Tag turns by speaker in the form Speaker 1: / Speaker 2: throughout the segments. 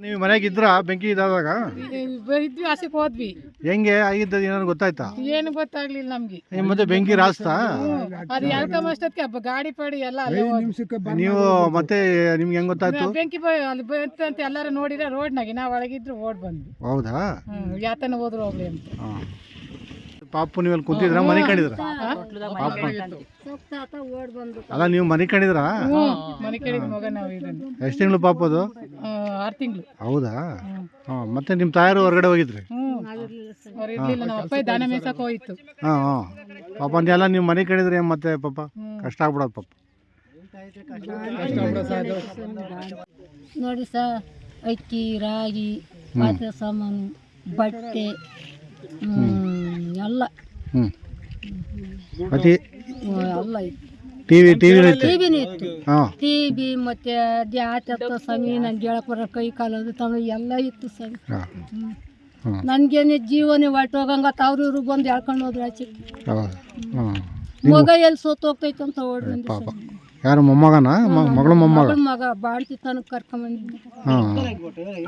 Speaker 1: ನೀವು ಮನೆಗೆ ಇದ್ರ? ಬೆಂಕಿ ಇದಾದಾಗ?
Speaker 2: ಇದ್ವಿ ಆಸೆಗೆ ಹೋದ್ವಿ.
Speaker 1: ಹೆಂಗೆ ಆಗಿದ್ದ ಏನಾದ್ರು ಗೊತ್ತಾಯ್ತಾ?
Speaker 2: ಏನು ಗೊತ್ತಾಗ್ಲಿಲ್ಲ ನಮ್ಗೆ.
Speaker 1: ಈ ಮತ್ತೆ ಬೆಂಕಿ ರಾಸ್ತಾ?
Speaker 2: ಅದು ಎಳ್ಕೊಂಬಷ್ಟೊತ್ತಿಗೆ ಹಬ್ಬ ಗಾಡಿ ಪಾಡಿ ಎಲ್ಲ ಅಲ್ಲೇ ಹೋದ್ವಿ.
Speaker 1: ನೀವು ಮತ್ತೆ ನಿಮ್ಗೆ ಹೆಂಗ್ ಗೊತ್ತಾಯ್ತು?
Speaker 2: ಬೆಂಕಿ ಬ- ಅಲ್ಲಿ ಬಂತು ಅಂತ ಎಲ್ಲಾರು ನೋಡಿದ್ರೆ ರೋಡ್ನಾಗೆ ನಾವು ಒಳಗಿದ್ರು ಓಡ್ ಬಂದ್ವಿ.
Speaker 1: ಹೌದಾ?
Speaker 2: ಹ್ಮ್ ಯಾತನ ಹೋದ್ರು ಹೋಗ್ಲಿ ಅಂತ.
Speaker 1: ಹಾ. ಪಾಪು ನೀವು ಅಲ್ಲಿ ಕುಂತಿದ್ರ ಮನೆ ಕಂಡಿದ್ರ? ಪಾಪ ಅಲ್ಲ ನೀವು ಮನೆ ಕಂಡಿದ್ರ?
Speaker 2: ಮನೆ ಕಡೆದ ಮಗ ನಾವು ಇದನ್ನು
Speaker 1: ಎಷ್ಟು ತಿಂಗಳು ಪಾಪ ಅದು?
Speaker 2: ಆರು ತಿಂಗಳು.
Speaker 1: ಹೌದಾ? ಹಾ ಮತ್ತೆ ನಿಮ್ಮ ತಾಯರು ಹೊರಗಡೆ ಹೋಗಿದ್ರಿ?
Speaker 2: ಹ್ಮ್. ಅವ್ರು ಇರ್ಲಿಲ್ಲ ನಮ್ಮ ಅಪ್ಪ ದಾನ ಮೇಯ್ಸಕ್ ಹೋಯ್ತು.
Speaker 1: ಹಾ ಹಾ. ಪಾಪ ಎಲ್ಲ ನೀವು ಮನೆ ಕಂಡಿದ್ರಿ ಮತ್ತೆ ಪಾಪ? ಕಷ್ಟ ಆಗ್ಬಿಡೋದು ಪಾಪ.
Speaker 3: ನೋಡಿ ಸಾ ಅಕ್ಕಿ ರಾಗಿ ಪಾತ್ರೆ ಸಾಮಾನು ಬಟ್ಟೆ ಹ್ಮ್, ಎಲ್ಲ.
Speaker 1: ಹ್ಞೂ ಮತ್ತೆ
Speaker 3: ಎಲ್ಲ ಇತ್ತು.
Speaker 1: ಟಿವಿ ಟಿವಿ ಐತೆ
Speaker 3: ಟಿವಿನೂ ಇತ್ತು?
Speaker 1: ಹಾ.
Speaker 3: ಟಿವಿ ಮತ್ತೆ ದ್ಯಾತ ಸ್ವಾಮಿ ನನ್ಗೆ ಹೇಳಕ್ ಬರೋ ಕೈ ಕಾಲು ತಮ್ಮ ಎಲ್ಲ ಇತ್ತು ಸರ್
Speaker 1: ಹಾ. ಹ್ಮ್.
Speaker 3: ನನ್ಗೇನೆ ಜೀವನೇ ಹೊಟ್ಟೋಗಂಗ ಅವ್ರು ಇವ್ರು ಬಂದು ಹೇಳ್ಕೊಂಡು ಹೋದ್ರು ಆಚೆ.
Speaker 1: ಹೌದು.
Speaker 3: ಮಗ ಎಲ್ಲಿ ಸೋತ್ ಹೋಗ್ತೈತೆ ಅಂತ ಓಡ್
Speaker 1: ಪಾಪ. ಯಾರು ಮೊಮ್ಮಗನ? ಮಗಳ ಮೊಮ್ಮಗ?
Speaker 3: ಮಗ ಬಾಳ್ತಿ ತನಕ ಕರ್ಕೊಂಬಂದಿದ್ದೆ.
Speaker 1: ಹಾ.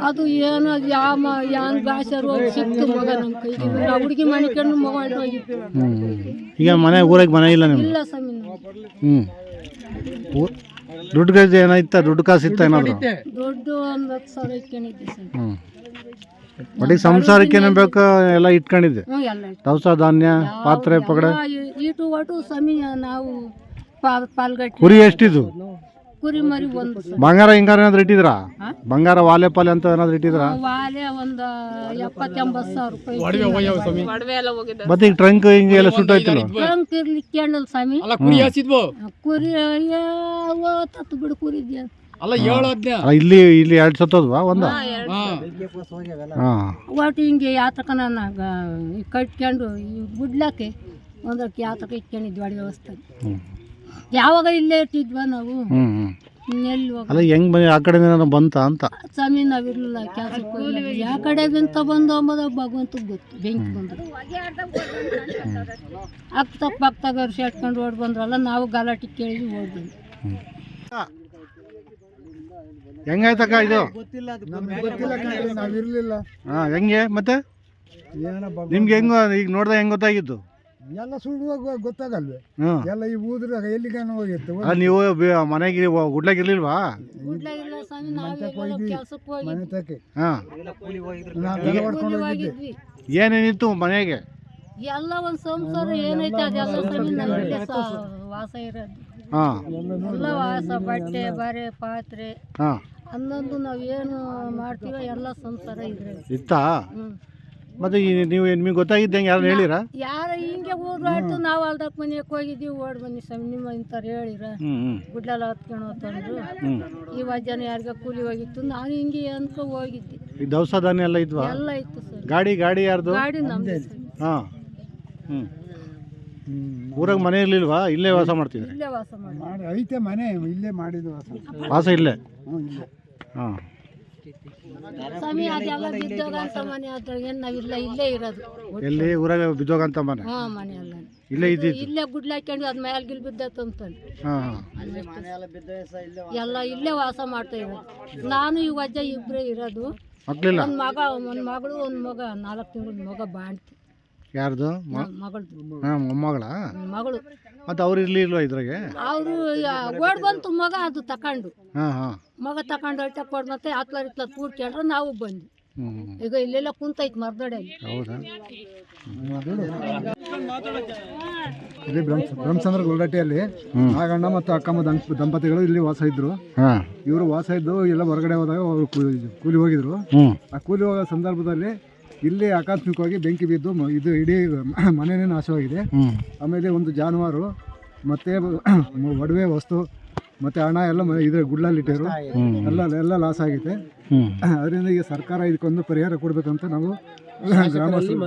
Speaker 3: ಅದು ಏನು ಯಾವ ಮ- ಯಾನ್ ಭಾಷೆ ಸಿಕ್ತು ಮಗ ನಮ್ಮ ಕೈಗೆ. ಹುಡುಗಿ ಮಗ.
Speaker 1: ಈಗ ಮನೆ ಊರಾಗ ಮನೆ ಇಲ್ಲ ನಿಮ್ಗೆ
Speaker 3: ಇಲ್ಲ
Speaker 1: ಊ- ದುಡ್ಡು ಕಾಸು ಏನಾಯ್ತಾ? ದುಡ್ಡು ಕಾಸು ಇತ್ತ ಏನಾದ್ರು?
Speaker 3: ದೊಡ್ಡ ಒಂದು ಹತ್ತು ಸಾವಿರ ಇಟ್ಕೊಂಡಿದ್ದೆ
Speaker 1: ಒಟ್ಟಿಗೆ ಸಂಸಾರಕ್ಕೆ ಏನೇನು ಬೇಕು? ಎಲ್ಲ ಇಟ್ಕೊಂಡಿದ್ದೆ?
Speaker 3: ಹ್ಞೂ ಎಲ್ಲ ಇಟ್ಟು.
Speaker 1: ದವಸ ಧಾನ್ಯ ಪಾತ್ರೆ ಪಗಡೆ?
Speaker 3: ಎಲ್ಲ ಈ- ಈಟು ಒಟ್ಟು ಸಮಿ ನಾವು ಪಾಲ್ ಪಾಲ್ಗಟ್ಟಿ.
Speaker 1: ಕುರಿ ಎಷ್ಟಿದು?
Speaker 3: ಕುರಿ ಮರಿ ಒಂದು. ಸರ್.
Speaker 1: ಬಂಗಾರ ಹಿಂಗಾರ ಏನಾದ್ರು ಇಟ್ಟಿದ್ರಾ
Speaker 3: ಹಾ?
Speaker 1: ಬಂಗಾರ ವಾಲೆ ಪಾಲೆ ಅಂತ ಏನಾದ್ರು ಇಟ್ಟಿದ್ರಾ
Speaker 3: ವಾಲೆ ಒಂದು ಎಪ್ಪತ್ತೆಂಬತ್ತು ಸಾವಿರ ರೂಪಾಯಿ
Speaker 1: ಮತ್ತೆ ಈಗ ಟ್ರಂಕ್ ಹಿಂಗೆ ಎಲ್ಲ ಸುಟ್ಟೋಯ್ತಿಲ್ಲ
Speaker 3: ಟ್ರಂಕ್ ಇರ್ಲಿಕ್ಕೆ ಕೇಳಲ್ಲ ಸ್ವಾಮಿ. ಕುರಿ ಯಾವ ತತ್ತು ಬಿಡು ಕುರಿದ್ಯಾ
Speaker 1: ಅಲ್ಲ ಇಲ್ಲಿ ಇಲ್ಲಿ ಎರಡು ಸತ್ತೋದ್ವಾ ಒಂದ? ಹಾ
Speaker 3: ಒಟ್ಟು ಹಿಂಗೆ ಯಾತಕ ನಾನು ಕಟ್ಕೊಂಡು ಈ ಗುಡ್ಲಕ್ಕೆ ಒಂದಕ್ಕೆ ಯಾತಕ ಇಟ್ಕೊಂಡಿದ್ವಿ ಅಡಿ ವ್ಯವಸ್ಥೆ.
Speaker 1: ಹ್ಮ್.
Speaker 3: ಯಾವಾಗ ಇಲ್ಲೇ ಇರ್ತಿದ್ವ ನಾವು? ಇನ್ನೆಲ್ಲಿ ಹೋಗ
Speaker 1: ಅಲ್ಲ ಹೆಂಗ್ ಬಂದಿ ಆ ಕಡೆ ಬಂತ ಅಂತ?
Speaker 3: ಸ್ವಾಮಿ ನಾವಿರ್ಲಿಲ್ಲ ಕೆಲಸಕ್ಕೆ ಹೋಗಿಲ್ಲ ಯಾವ ಕಡೆಗಿಂತ ಬಂದು ಅಂಬೋದ ಭಗವಂತಗೆ ಗೊತ್ತು ಬೆಂಕಿ ಬಂದ್ರು. ಅಕ್ಕ ಪಕ್ಕದಾಗ ವರ್ಷ ಇಟ್ಕೊಂಡು ಓಡ್ ಬಂದ್ರಲ್ಲ ನಾವು ಗಲಾಟಿ ಕೇಳಿ ಓಡ್ ಬಂದ್ವಿ
Speaker 1: ಹೆಂಗಾಯ್ತಕ್ಕ ಇದು?
Speaker 4: ನಾವಿರ್ಲಿಲ್ಲ
Speaker 1: ಹಾ ಹೆಂಗೆ ಮತ್ತೆ? ನಿಮ್ಗೆ ಹೆಂಗ ಈಗ ನೋಡ್ದ ಹೆಂಗ್ ಗೊತ್ತಾಗಿದ್ದು?
Speaker 4: ಎಲ್ಲ ಸುಡುವಾಗ ಗೊತ್ತಾಗಲ್ವೇ?
Speaker 1: ಹ್ಮ್.
Speaker 4: ಎಲ್ಲ ಈ ಊದ್ರಾಗ ಎಲ್ಲಿಗಾನ ಹೋಗಿತ್ತು
Speaker 1: ಅಲ್ಲ ನೀವು ಬೆ- ಮನೆಗೆ ಗುಡ್ಲಾಗ ಇರ್ಲಿಲ್ವಾ
Speaker 3: ಗುಡ್ಲಾಗಿಲ್ಲ ಸ್ವಾಮಿ ನಾವೇ ಕೆಲಸಕ್ಕೆ ಹೋಗಿ
Speaker 4: ಮನೆ ತಕ್ಕೆ.
Speaker 1: ಹಾ.
Speaker 4: ಹೊಡ್ಕೊಂಡು ಹೋಗಿದ್ದೆ.
Speaker 3: ಹೋಗಿದ್ವಿ
Speaker 1: ಏನೇನಿತ್ತು ಮನೆಗೆ?
Speaker 3: ಎಲ್ಲ ಒಂದು ಸಂಸಾರ ಏನೈತೆ ಅದೆಲ್ಲ ಸ್ವಾಮಿ ನಮ್ಮಲ್ಲೇ ಸ- ವಾಸ ಇರೋದು.
Speaker 1: ಹಾ.
Speaker 3: ಎಲ್ಲ ವಾಸ ಬಟ್ಟೆ ಬರೆ ಪಾತ್ರೆ.
Speaker 1: ಹಾ.
Speaker 3: ನಾವು ಏನು ಮಾಡ್ತೀವೋ ಎಲ್ಲ ಸಂಸಾರ ಇದ್ರೆ
Speaker 1: ಇತ್ತಾ?
Speaker 3: ಹ್ಮ್.
Speaker 1: ಮತ್ತೆ ಈ ನೀವು ನಿಮಗೆ ಗೊತ್ತಾಗಿದ್ದಂಗೆ ಯಾರು ಹೇಳಿರಾ?
Speaker 3: ಯಾರು ಹಿಂಗೆ ಹೋದ್ರಾಯ್ತು ನಾವು ಅಲ್ದಕ್ ಮನೆಗೆ ಹೋಗಿದ್ದೀವಿ ಓಡ್ ಬನ್ನಿ ಸ್ವಾಮಿ. ನಿಮ್ಮ ಇಂಥವ್ರು ಹೇಳಿರ.
Speaker 1: ಹ್ಮ್ ಹತ್ಕೊಂಡು
Speaker 3: ಗುಡ್ಲೆಲ್ಲ ಹೊತ್ಕೊಂಡು ಹೋತಂದ್ರು ಈ ವಜನ ಯಾರಿಗ ಕೂಲಿ ಹೋಗಿತ್ತು ನಾನು ಹಿಂಗೆ ಅನ್ಕೊ ಹೋಗಿದ್ದೆ.
Speaker 1: ಈ ದವಸ ಧಾನ್ಯ ಎಲ್ಲ ಇದ್ವಾ?
Speaker 3: ಎಲ್ಲ ಇತ್ತು ಸರ್.
Speaker 1: ಗಾಡಿ ಗಾಡಿ ಯಾರ್ದು?
Speaker 3: ಗಾಡಿ ನಮ್ದು ಸರ್.
Speaker 1: ಹಾ. ಹ್ಮ್. ಊರಾಗ ಮನೆ ಇರ್ಲಿಲ್ವಾ? ಇಲ್ಲೇ ವಾಸ ಮಾಡ್ತಿದ್ರೆ?
Speaker 3: ಇಲ್ಲೇ ವಾಸ ಮಾಡಿ
Speaker 4: ಮಾಡಿ ಐತೆ ಮನೆ ಇಲ್ಲೇ ಮಾಡಿದ್ವಿ ವಾಸ.
Speaker 1: ವಾಸ ಇಲ್ಲೇ?
Speaker 4: ಹ್ಞೂ ಇಲ್ಲೇ
Speaker 1: ಹಾ
Speaker 3: ಸ್ವಾಮಿ ಅದೆಲ್ಲ ಬಿದ್ದೋಗಂತ ಮನೆ ಅದ್ರಾಗ ನಾವಿಲ್ಲ ಇಲ್ಲೇ ಇರೋದು.
Speaker 1: ಎಲ್ಲಿ ಊರಾಗ ಬಿದ್ದೋಗಂತ ಮನೆ?
Speaker 3: ಹಾ ಮನೆ ಎಲ್ಲ.
Speaker 1: ಇಲ್ಲೇ ಇದ್ದಿದ್ದು?
Speaker 3: ಇಲ್ಲೇ ಗುಡ್ಲ ಹಾಕೊಂಡು ಅದ್ ಮೇಲೆ ಗಿಲ್ ಬಿದ್ದತ್ತು ಅಂತ
Speaker 1: ಹಾ ಹಾ.
Speaker 3: ಎಲ್ಲ ಇಲ್ಲೇ ವಾಸ ಮಾಡ್ತಾ ಇರೋದು. ನಾನು ಈ ವಜ್ಜ ಇಬ್ಬರೇ ಇರೋದು.
Speaker 1: ಮಕ್ಳಿಲ್ಲ?
Speaker 3: ಒಂದ್ ಮಗ ಒಂದ್ ಮಗಳು ಒಂದ್ ಮಗ ನಾಲ್ಕು ತಿಂಗಳ ಮಗ ಬಾಣ್ತಿ.
Speaker 1: ಯಾರ್ದು?
Speaker 3: ಮಗಳದು.
Speaker 1: ಹಾ ಮೊಮ್ಮಗಳ?
Speaker 3: ಮಗಳು.
Speaker 1: ಮತ್ತೆ ಅವ್ರು ಇರ್ಲಿಲ್ವಾ ಇದ್ರಾಗೆ?
Speaker 3: ಅವರು ಓಡ್ ಬಂತು ಮಗ ಅದು ತಕೊಂಡು.
Speaker 1: ಹಾಂ ಹಾಂ.
Speaker 3: ಮಗ ತಕೊಂಡು ಹೊಟ್ಟೆ ಕೊಡ್ ಮತ್ತೆ ಹತ್ಲಾರ ಇತ್ಲ ಕೂಡ್ಕೊಂಡ್ರೆ ನಾವು ಬಂದ್ವಿ. ಈಗ ಇಲ್ಲೆಲ್ಲ ಕುಂತೈತೆ ಮರ್ದಡೆಯಲ್ಲಿ
Speaker 1: ಹೌದಾ?
Speaker 4: ಇಲ್ಲಿ ಬ್ರಹ್ಮ ಬ್ರಹ್ಮಚಂದ್ರ ಗುಲ್ಡಟ್ಟಿಯಲ್ಲಿ
Speaker 1: ಹ್ಮ್.
Speaker 4: ನಾಗಣ್ಣ ಮತ್ತು ಅಕ್ಕಮ್ಮ ದಂಪ ದಂಪತಿಗಳು ಇಲ್ಲಿ ವಾಸ ಇದ್ರು.
Speaker 1: ಹಾ.
Speaker 4: ಇವರು ವಾಸ ಇದ್ದು ಎಲ್ಲ ಹೊರಗಡೆ ಹೋದಾಗ ಅವರು ಕೂಲಿ ಹೋಗಿದ್ರು. ಆ ಕೂಲಿ ಹೋಗೋ ಸಂದರ್ಭದಲ್ಲಿ ಇಲ್ಲಿ ಆಕಸ್ಮಿಕವಾಗಿ ಬೆಂಕಿ ಬಿದ್ದು ಮ- ಇದು ಇಡೀ ಮನೇನೆ ನಾಶವಾಗಿದೆ. ಆಮೇಲೆ ಒಂದು ಜಾನುವಾರು ಮತ್ತೆ ಒಡವೆ ವಸ್ತು ಮತ್ತೆ ಹಣ ಎಲ್ಲ ಮ- ಇದ್ರ ಗುಡ್ಲಲ್ಲಿ ಇಟ್ಟಿರು ಎಲ್ಲ ಎಲ್ಲ ಲಾಸ್
Speaker 1: ಆಗಿದೆ.
Speaker 4: ಅದರಿಂದ ಈಗ ಸರ್ಕಾರ ಇದಕ್ಕೊಂದು ಪರಿಹಾರ ಕೊಡ್ಬೇಕಂತ ನಾವು ಗ್ರಾಮಸ್ಥರು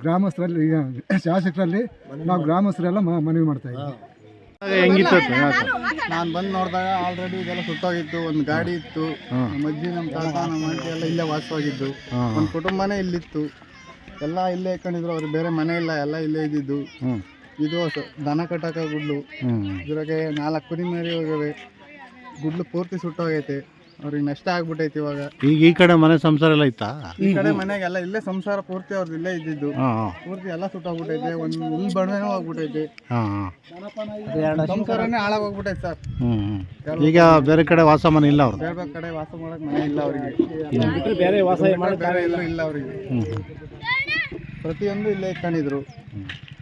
Speaker 4: ಗ್ರಾಮಸ್ಥರಲ್ಲಿ ಈಗ ಶಾಸಕರಲ್ಲಿ ನಾವು ಗ್ರಾಮಸ್ಥರೆಲ್ಲ ಮ- ಮನವಿ ಮಾಡ್ತಾ ಇದ್ದೀವಿ.
Speaker 1: ಹೆಂಗಿತ್ತು?
Speaker 5: ನಾನು ಬಂದು ನೋಡಿದಾಗ ಆಲ್ರೆಡಿ ಇದೆಲ್ಲ ಸುಟ್ಟೋಗಿತ್ತು ಒಂದು ಗಾಡಿ ಇತ್ತು
Speaker 1: ಮಜ್ಜಿ
Speaker 5: ನಮ್ಮ ಅಜ್ಜಿ ನಮ್ಮ ತಾತ ನಮ್ಮ ಅಂಟಿ ಎಲ್ಲ ಇಲ್ಲೇ ವಾಸವಾಗಿದ್ದು. ಒಂದ್ ಕುಟುಂಬನೇ ಇಲ್ಲಿತ್ತು. ಎಲ್ಲ ಇಲ್ಲೇ ಇಟ್ಕೊಂಡಿದ್ರು ಅವ್ರಿಗೆ ಬೇರೆ ಮನೆ ಇಲ್ಲ ಎಲ್ಲ ಇಲ್ಲೇ ಇದ್ದಿದ್ದು. ಇದು ದನ ಕಟ್ಟಾಕ ಗುಡ್ಲು. ಇದ್ರಾಗೆ ನಾಲ್ಕು ಕುರಿ ಮರಿ ಹೋಗವೆ ಗುಡ್ಲು ಪೂರ್ತಿ ಸುಟ್ಟೋಗೈತೆ. ಅವ್ರಿಗೆ ನಷ್ಟ ಆಗ್ಬಿಟ್ಟೈತಿ ಇವಾಗ.
Speaker 1: ಈಗ ಈ ಕಡೆ ಮನೆ ಸಂಸಾರ ಎಲ್ಲ ಇತ್ತಾ?
Speaker 5: ಈ ಕಡೆ ಮನೆಗೆಲ್ಲ ಇಲ್ಲೇ ಸಂಸಾರ ಪೂರ್ತಿ ಅವ್ರದ್ದು ಇಲ್ಲೇ ಇದ್ದಿದ್ದು.
Speaker 1: ಹಾಂ ಹಾಂ.
Speaker 5: ಪೂರ್ತಿ ಎಲ್ಲ ಸುಟ್ಟೋಗ್ಬಿಟ್ಟೈತೆ ಒಂದು ಹುಲ್ ಬಣ್ಣನೂ
Speaker 1: ಹಾಂ ಹಾಂ.
Speaker 5: ಸಂಸಾರನೇ ಹಾಳಾಗೋಗ್ಬಿಟ್ಟೈತೆ ಸರ್.
Speaker 1: ಹ್ಞೂ ಹ್ಞೂ ಈಗ ಬೇರೆ ಕಡೆ ವಾಸ ಮನೆ ಇಲ್ಲ ಅವ್ರು
Speaker 5: ಬೇರೆ ಕಡೆ ವಾಸ ಮಾಡಕ್ ಮನೆ ಇಲ್ಲ ಅವರಿಗೆ. ಬೇರೆ ವಾಸ ಬೇರೆ ಎಲ್ಲೂ ಇಲ್ಲ ಅವರಿಗೆ.
Speaker 1: ಹ್ಞೂ
Speaker 5: ಪ್ರತಿಯೊಂದು ಇಲ್ಲೇ ಇಟ್ಕೊಂಡಿದ್ರು.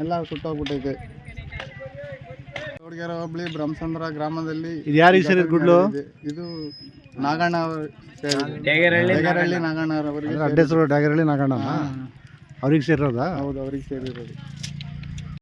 Speaker 5: ಎಲ್ಲ ಸುಟ್ಟೋಗ್ಬಿಟ್ಟೈತೆ ಹುಡುಗಿಯರ ಹೋಬಳಿ ಬ್ರಹ್ಮಸಂದ್ರ ಗ್ರಾಮದಲ್ಲಿ
Speaker 1: ಇದು ಯಾರಿಗೆ ಸೇರಿದ ಗುಡ್ಲು?
Speaker 5: ಇದೆ. ನಾಗಣ್ಣ ಡೇಗರಹಳ್ಳಿ ನಾಗಣ್ಣ. ಅವರಿಗೆ
Speaker 1: ಅಡ್ಡ ಹೆಸರು ಡಾಗರಳ್ಳಿ ನಾಗಣ್ಣ ಅವ್ರಿಗೆ ಸೇರಿರೋದಾ
Speaker 5: ಹೌದು ಅವ್ರಿಗೆ ಸೇರಿರೋದು.